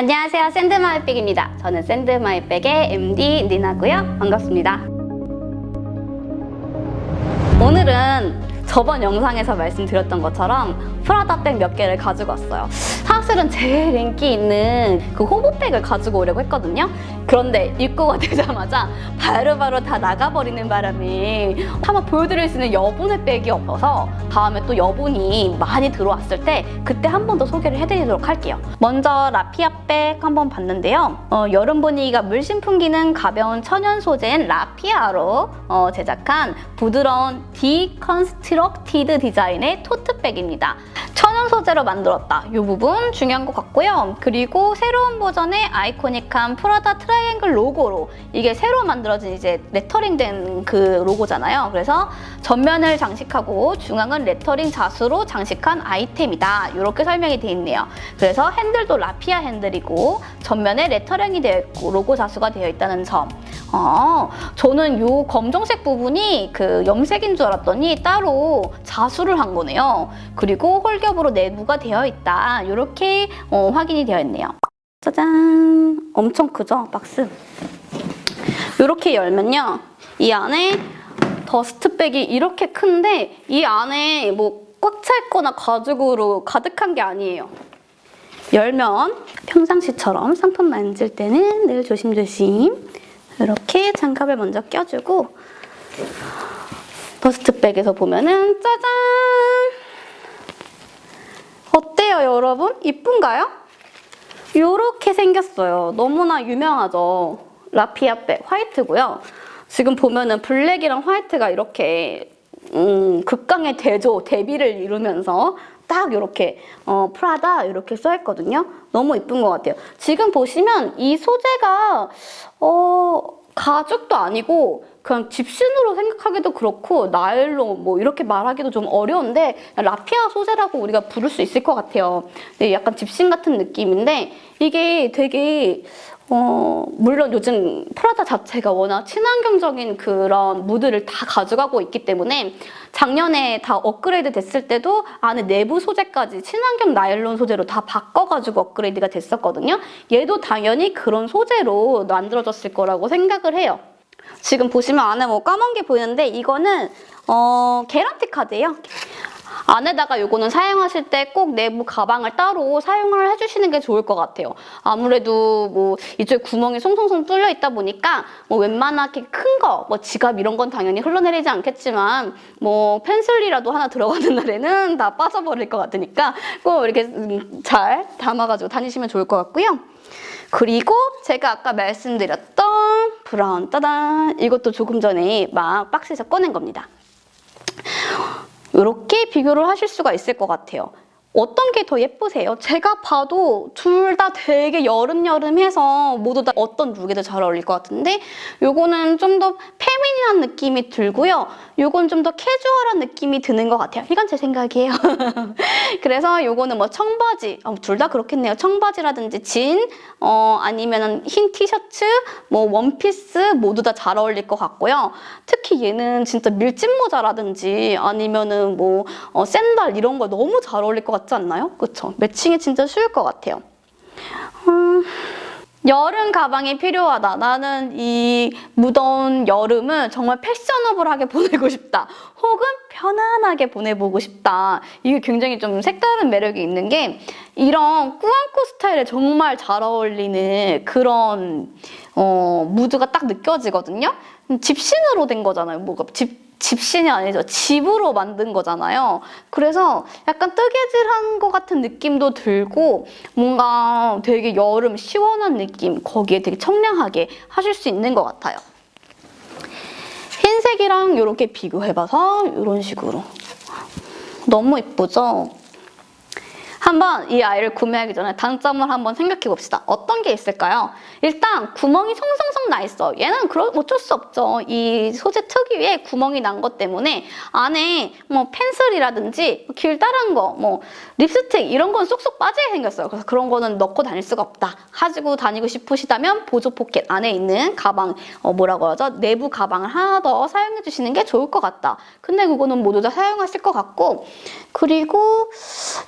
안녕하세요. 샌드마이백입니다. 저는 샌드마이백의 MD 니나고요. 반갑습니다. 오늘은 저번 영상에서 말씀드렸던 것처럼 프라다 백 몇 개를 가지고 왔어요. 사실은 제일 인기 있는 그 호보백을 가지고 오려고 했거든요. 그런데 입고가 되자마자 바로바로 다 나가버리는 바람에 한번 보여드릴 수 있는 여분의 백이 없어서 다음에 또 여분이 많이 들어왔을 때 그때 한 번 더 소개를 해드리도록 할게요. 먼저 라피아 백 한번 봤는데요. 어, 여름 분위기가 물씬 풍기는 가벼운 천연 소재인 라피아로 어, 제작한 부드러운 디컨스트 럭티드 디자인의 토트백입니다. 천연 소재로 만들었다. 이 부분 중요한 것 같고요. 그리고 새로운 버전의 아이코닉한 프라다 트라이앵글 로고로 이게 새로 만들어진 이제 레터링된 그 로고잖아요. 그래서 전면을 장식하고 중앙은 레터링 자수로 장식한 아이템이다. 이렇게 설명이 되어 있네요. 그래서 핸들도 라피아 핸들이고 전면에 레터링이 되어 있고 로고 자수가 되어 있다는 점. 어, 저는 이 검정색 부분이 그 염색인 줄 알았더니 따로 자수를 한 거네요. 그리고 홀겹으로 내부가 되어 있다. 이렇게 어, 확인이 되어 있네요. 짜잔! 엄청 크죠? 박스. 이렇게 열면요. 이 안에 더스트백이 이렇게 큰데 이 안에 뭐꽉차 있거나 가죽으로 가득한 게 아니에요. 열면 평상시처럼 상품 만질 때는 늘 조심조심 이렇게 장갑을 먼저 껴주고 더스트백에서 보면은 짜잔! 어때요, 여러분? 이쁜가요? 이렇게 생겼어요. 너무나 유명하죠. 라피아백 화이트고요. 지금 보면은 블랙이랑 화이트가 이렇게 음, 극강의 대조, 대비를 이루면서 딱 이렇게 어, 프라다 이렇게 써있거든요. 너무 이쁜 것 같아요. 지금 보시면 이 소재가 어, 가죽도 아니고 그냥 집신으로 생각하기도 그렇고 나일론 뭐 이렇게 말하기도 좀 어려운데 라피아 소재라고 우리가 부를 수 있을 것 같아요. 네, 약간 집신 같은 느낌인데 이게 되게 어, 물론 요즘 프라다 자체가 워낙 친환경적인 그런 무드를 다 가져가고 있기 때문에 작년에 다 업그레이드 됐을 때도 안에 내부 소재까지 친환경 나일론 소재로 다 바꿔가지고 업그레이드가 됐었거든요. 얘도 당연히 그런 소재로 만들어졌을 거라고 생각을 해요. 지금 보시면 안에 뭐 까만 게 보이는데 이거는 어, 게란티 카드예요. 안에다가 요거는 사용하실 때 꼭 내부 가방을 따로 사용을 해주시는 게 좋을 것 같아요. 아무래도 뭐 이쪽에 구멍이 송송송 뚫려 있다 보니까 뭐 웬만하게 큰 거, 뭐 지갑 이런 건 당연히 흘러내리지 않겠지만 뭐 펜슬이라도 하나 들어가는 날에는 다 빠져버릴 것 같으니까 꼭 이렇게 음, 잘 담아가지고 다니시면 좋을 것 같고요. 그리고 제가 아까 말씀드렸던 브라운 따단 이것도 조금 전에 막 박스에서 꺼낸 겁니다. 이렇게 비교를 하실 수가 있을 것 같아요. 어떤 게 더 예쁘세요? 제가 봐도 둘 다 되게 여름여름해서 모두 다 어떤 룩에도 잘 어울릴 것 같은데 요거는 좀 더 페미닌한 느낌이 들고요. 요건 좀 더 캐주얼한 느낌이 드는 것 같아요. 이건 제 생각이에요. 그래서 요거는 뭐 청바지, 어, 둘다 그렇겠네요. 청바지라든지 진, 어, 아니면 흰 티셔츠, 뭐 원피스 모두 다 잘 어울릴 것 같고요. 특히 얘는 진짜 밀짚 모자라든지 아니면은 뭐 어, 샌들 이런 거 너무 잘 어울릴 것 같지 않나요? 그쵸? 매칭이 진짜 쉬울 것 같아요. 음, 여름 가방이 필요하다. 나는 이 무더운 여름을 정말 패셔너블하게 보내고 싶다. 혹은 편안하게 보내보고 싶다. 이게 굉장히 좀 색다른 매력이 있는 게 이런 꾸안꾸 스타일에 정말 잘 어울리는 그런 어, 무드가 딱 느껴지거든요. 집신으로 된 거잖아요. 뭐가 집 집신이 아니죠. 집으로 만든 거잖아요. 그래서 약간 뜨개질한 것 같은 느낌도 들고 뭔가 되게 여름 시원한 느낌 거기에 되게 청량하게 하실 수 있는 것 같아요. 흰색이랑 이렇게 비교해봐서 이런 식으로 너무 예쁘죠? 한번 이 아이를 구매하기 전에 단점을 한번 생각해 봅시다. 어떤 게 있을까요? 일단 구멍이 송송송 나 있어. 얘는 그런 어쩔 수 없죠. 이 소재 특유의 구멍이 난 것 때문에 안에 뭐 펜슬이라든지 길다란 거, 뭐 립스틱 이런 건 쏙쏙 빠지게 생겼어요. 그래서 그런 거는 넣고 다닐 수가 없다. 가지고 다니고 싶으시다면 보조 포켓 안에 있는 가방, 어 뭐라고 하죠? 내부 가방을 하나 더 사용해 주시는 게 좋을 것 같다. 근데 그거는 모두 다 사용하실 것 같고 그리고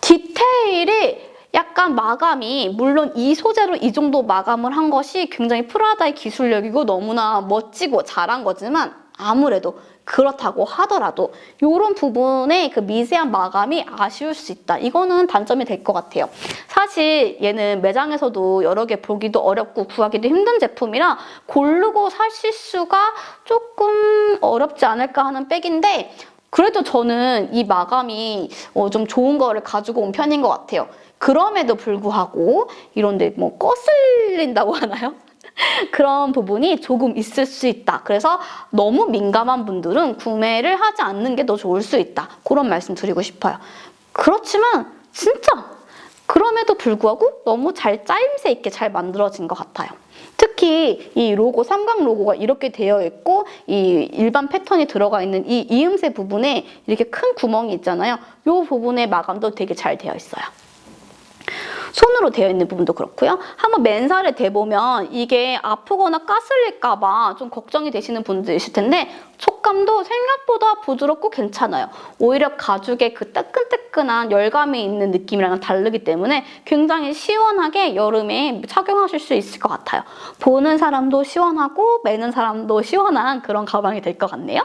디테일이 약간 마감이 물론 이 소재로 이 정도 마감을 한 것이 굉장히 프라다의 기술력이고 너무나 멋지고 잘한 거지만 아무래도 그렇다고 하더라도 이런 부분의 그 미세한 마감이 아쉬울 수 있다. 이거는 단점이 될 것 같아요. 사실 얘는 매장에서도 여러 개 보기도 어렵고 구하기도 힘든 제품이라 고르고 사실 수가 조금 어렵지 않을까 하는 백인데 그래도 저는 이 마감이 어, 좀 좋은 거를 가지고 온 편인 것 같아요. 그럼에도 불구하고 이런데 뭐 거슬린다고 하나요? 그런 부분이 조금 있을 수 있다. 그래서 너무 민감한 분들은 구매를 하지 않는 게 더 좋을 수 있다. 그런 말씀 드리고 싶어요. 그렇지만 진짜 그럼에도 불구하고 너무 잘 짜임새 있게 잘 만들어진 것 같아요. 특히 이 로고 삼각 로고가 이렇게 되어 있고 이 일반 패턴이 들어가 있는 이 이음새 부분에 이렇게 큰 구멍이 있잖아요. 이 부분의 마감도 되게 잘 되어 있어요. 손으로 되어 있는 부분도 그렇고요. 한번 맨살에 대보면 이게 아프거나 까슬릴까 봐 좀 걱정이 되시는 분들 있을 텐데 촉감도 생각보다 부드럽고 괜찮아요. 오히려 가죽의 그 따끈따끈한 열감이 있는 느낌이랑은 다르기 때문에 굉장히 시원하게 여름에 착용하실 수 있을 것 같아요. 보는 사람도 시원하고 매는 사람도 시원한 그런 가방이 될 것 같네요.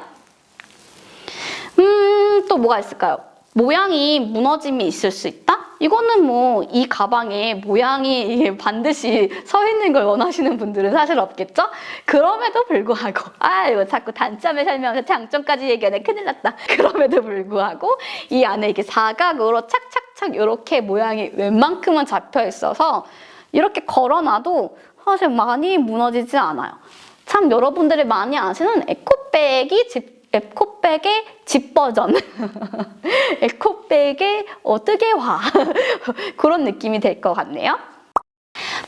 음, 또 뭐가 있을까요? 모양이 무너짐이 있을 수 있다? 이거는 뭐 이 가방에 모양이 반드시 서 있는 걸 원하시는 분들은 사실 없겠죠? 그럼에도 불구하고 아 이거 자꾸 단점을 설명해서 장점까지 얘기하네 큰일 났다. 그럼에도 불구하고 이 안에 이렇게 사각으로 착착착 이렇게 모양이 웬만큼은 잡혀 있어서 이렇게 걸어놔도 사실 많이 무너지지 않아요. 참 여러분들이 많이 아시는 에코백이 집 에코백의 집 버전. 에코백의 어, 뜨개화. 그런 느낌이 될 것 같네요.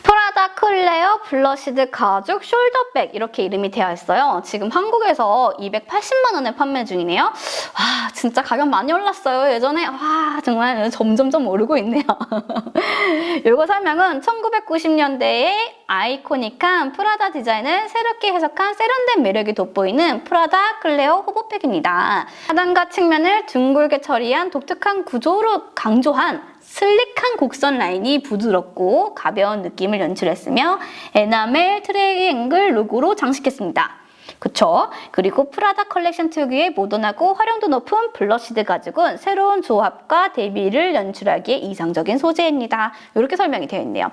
프라다 클레어 블러시드 가죽 숄더백 이렇게 이름이 되어 있어요. 지금 한국에서 280만 원에 판매 중이네요. 와 진짜 가격 많이 올랐어요. 예전에 와 정말 점점점 오르고 있네요. 이거 설명은 1990년대의 아이코닉한 프라다 디자인을 새롭게 해석한 세련된 매력이 돋보이는 프라다 클레어 호보백입니다. 하단과 측면을 둥글게 처리한 독특한 구조로 강조한 슬릭한 곡선 라인이 부드럽고 가벼운 느낌을 연출했으며 에나멜 트레이앵글 룩으로 장식했습니다. 그쵸? 그리고 프라다 컬렉션 특유의 모던하고 활용도 높은 블러시드 가죽은 새로운 조합과 대비를 연출하기에 이상적인 소재입니다. 이렇게 설명이 되어 있네요.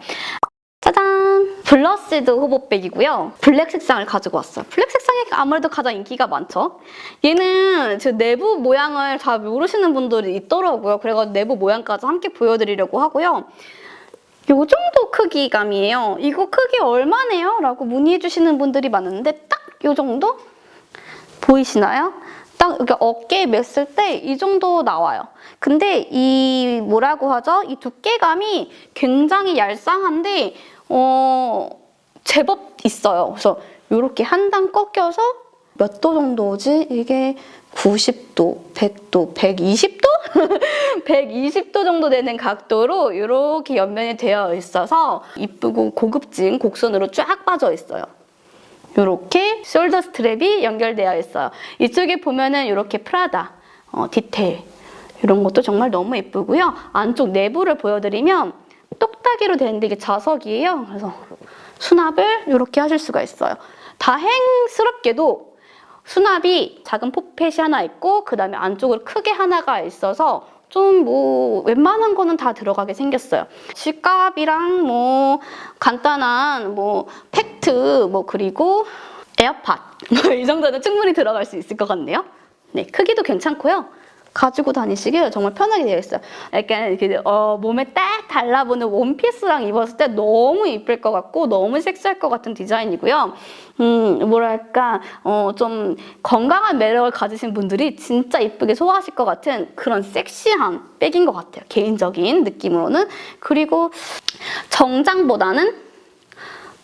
짜잔! 블러시드 호보백이고요. 블랙 색상을 가지고 왔어요. 블랙 색상이 아무래도 가장 인기가 많죠. 얘는 제 내부 모양을 잘 모르시는 분들이 있더라고요. 그래가지고 내부 모양까지 함께 보여드리려고 하고요. 요 정도 크기감이에요. 이거 크기 얼마네요? 라고 문의해주시는 분들이 많은데 딱 요 정도? 보이시나요? 딱 이렇게 어깨에 맸을 때 이 정도 나와요. 근데 이 뭐라고 하죠? 이 두께감이 굉장히 얄쌍한데 어 제법 있어요. 그래서 이렇게 한 단 꺾여서 몇 도 정도지? 이게 90도, 100도, 120도? 120도 정도 되는 각도로 이렇게 옆면이 되어 있어서 이쁘고 고급진 곡선으로 쫙 빠져 있어요. 이렇게 숄더 스트랩이 연결되어 있어요. 이쪽에 보면은 이렇게 프라다 어, 디테일 이런 것도 정말 너무 예쁘고요. 안쪽 내부를 보여드리면 똑딱이로 되는데 이게 자석이에요. 그래서 수납을 이렇게 하실 수가 있어요. 다행스럽게도 수납이 작은 포켓이 하나 있고 그 다음에 안쪽으로 크게 하나가 있어서 좀 뭐 웬만한 거는 다 들어가게 생겼어요. 지갑이랑 뭐 간단한 뭐 팩트 뭐 그리고 에어팟 뭐 이 정도는 충분히 들어갈 수 있을 것 같네요. 네 크기도 괜찮고요. 가지고 다니시길 정말 편하게 되어 있어요. 약간 이렇게 어, 몸에 딱 달라붙는 원피스랑 입었을 때 너무 이쁠 것 같고 너무 섹시할 것 같은 디자인이고요. 음 뭐랄까 어, 좀 건강한 매력을 가지신 분들이 진짜 이쁘게 소화하실 것 같은 그런 섹시한 백인 것 같아요. 개인적인 느낌으로는 그리고 정장보다는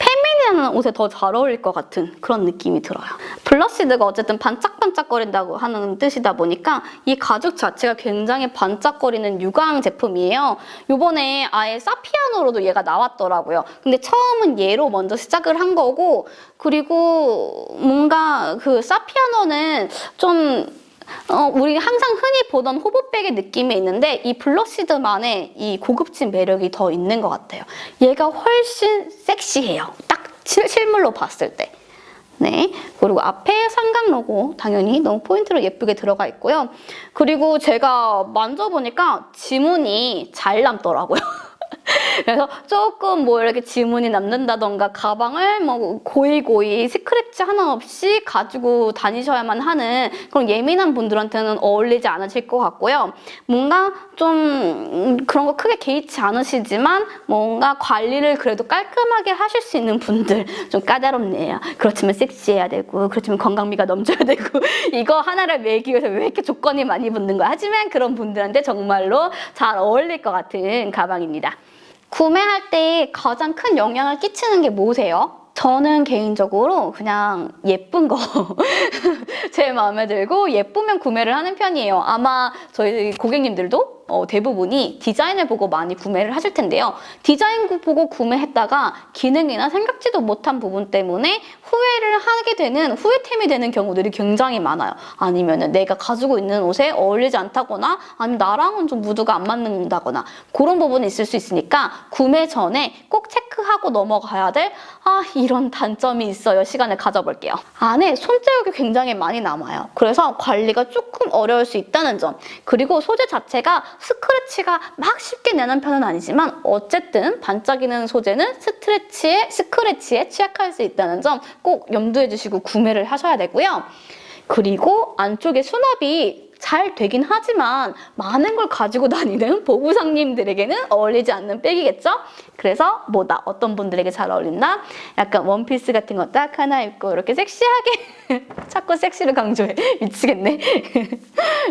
페미닌한 옷에 더 잘 어울릴 것 같은 그런 느낌이 들어요. 블러시드가 어쨌든 반짝반짝거린다고 하는 뜻이다 보니까 이 가죽 자체가 굉장히 반짝거리는 유광 제품이에요. 요번에 아예 사피아노로도 얘가 나왔더라고요. 근데 처음은 얘로 먼저 시작을 한 거고 그리고 뭔가 그 사피아노는 좀 어, 우리 항상 흔히 보던 호보백의 느낌이 있는데 이 블러시드만의 이 고급진 매력이 더 있는 것 같아요. 얘가 훨씬 섹시해요. 딱 실- 실물로 봤을 때. 네. 그리고 앞에 삼각 로고 당연히 너무 포인트로 예쁘게 들어가 있고요. 그리고 제가 만져보니까 지문이 잘 남더라고요. 그래서 조금 뭐 이렇게 지문이 남는다던가 가방을 뭐 고이고이 스크래치 하나 없이 가지고 다니셔야만 하는 그런 예민한 분들한테는 어울리지 않으실 것 같고요. 뭔가 좀 음, 그런 거 크게 개의치 않으시지만 뭔가 관리를 그래도 깔끔하게 하실 수 있는 분들 좀 까다롭네요. 그렇지만 섹시해야 되고 그렇지만 건강미가 넘쳐야 되고 이거 하나를 매기 위해서 왜 이렇게 조건이 많이 붙는 거야. 하지만 그런 분들한테 정말로 잘 어울릴 것 같은 가방입니다. 구매할 때 가장 큰 영향을 끼치는 게 뭐세요? 저는 개인적으로 그냥 예쁜 거 제일 마음에 들고 예쁘면 구매를 하는 편이에요. 아마 저희 고객님들도 어, 대부분이 디자인을 보고 많이 구매를 하실 텐데요. 디자인 보고 구매했다가 기능이나 생각지도 못한 부분 때문에 후회를 하게 되는 후회템이 되는 경우들이 굉장히 많아요. 아니면은 내가 가지고 있는 옷에 어울리지 않다거나 아니면 나랑은 좀 무드가 안 맞는다거나 그런 부분이 있을 수 있으니까 구매 전에 꼭 체크하고 넘어가야 될 아, 이런 단점이 있어요. 시간을 가져볼게요. 안에 손자국이 굉장히 많이 남아요. 그래서 관리가 조금 어려울 수 있다는 점. 그리고 소재 자체가 스크래치가 막 쉽게 내는 편은 아니지만 어쨌든 반짝이는 소재는 스트레치에, 스크래치에 취약할 수 있다는 점 꼭 염두해 주시고 구매를 하셔야 되고요. 그리고 안쪽에 수납이 잘 되긴 하지만 많은 걸 가지고 다니는 보부상님들에게는 어울리지 않는 백이겠죠? 그래서 뭐다? 어떤 분들에게 잘 어울린다? 약간 원피스 같은 거 딱 하나 입고 이렇게 섹시하게 자꾸 섹시를 강조해. 미치겠네.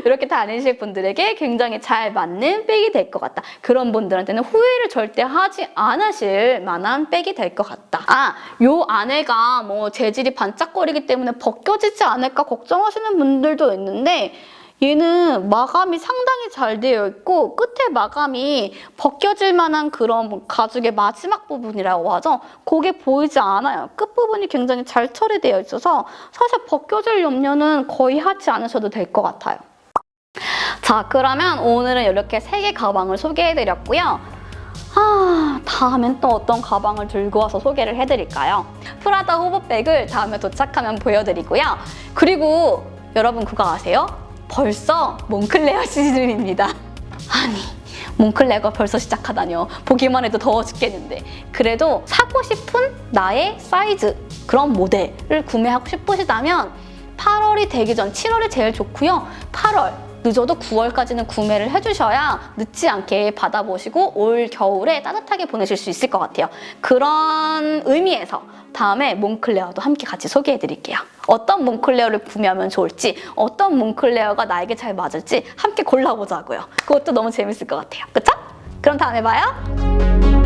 이렇게 다니실 분들에게 굉장히 잘 맞는 백이 될 것 같다. 그런 분들한테는 후회를 절대 하지 않으실 만한 백이 될 것 같다. 아요 안에가 뭐 재질이 반짝거리기 때문에 벗겨지지 않을까 걱정하시는 분들도 있는데 얘는 마감이 상당히 잘 되어 있고 끝에 마감이 벗겨질 만한 그런 가죽의 마지막 부분이라고 하죠. 그게 보이지 않아요. 끝부분이 굉장히 잘 처리되어 있어서 사실 벗겨질 염려는 거의 하지 않으셔도 될 것 같아요. 자, 그러면 오늘은 이렇게 세 개 가방을 소개해드렸고요. 아, 다음엔 또 어떤 가방을 들고 와서 소개를 해드릴까요? 프라다 호보백을 다음에 도착하면 보여드리고요. 그리고 여러분 그거 아세요? 벌써 몽클레어 시즌입니다. 아니, 몽클레어가 벌써 시작하다뇨. 보기만 해도 더워 죽겠는데. 그래도 사고 싶은 나의 사이즈, 그런 모델을 구매하고 싶으시다면 8월이 되기 전 7월이 제일 좋고요. 8월, 늦어도 9월까지는 구매를 해주셔야 늦지 않게 받아보시고 올 겨울에 따뜻하게 보내실 수 있을 것 같아요. 그런 의미에서 다음에 몽클레어도 함께 같이 소개해 드릴게요. 어떤 몽클레어를 구매하면 좋을지, 어떤 몽클레어가 나에게 잘 맞을지 함께 골라보자고요. 그것도 너무 재밌을 것 같아요. 그쵸? 그럼 다음에 봐요.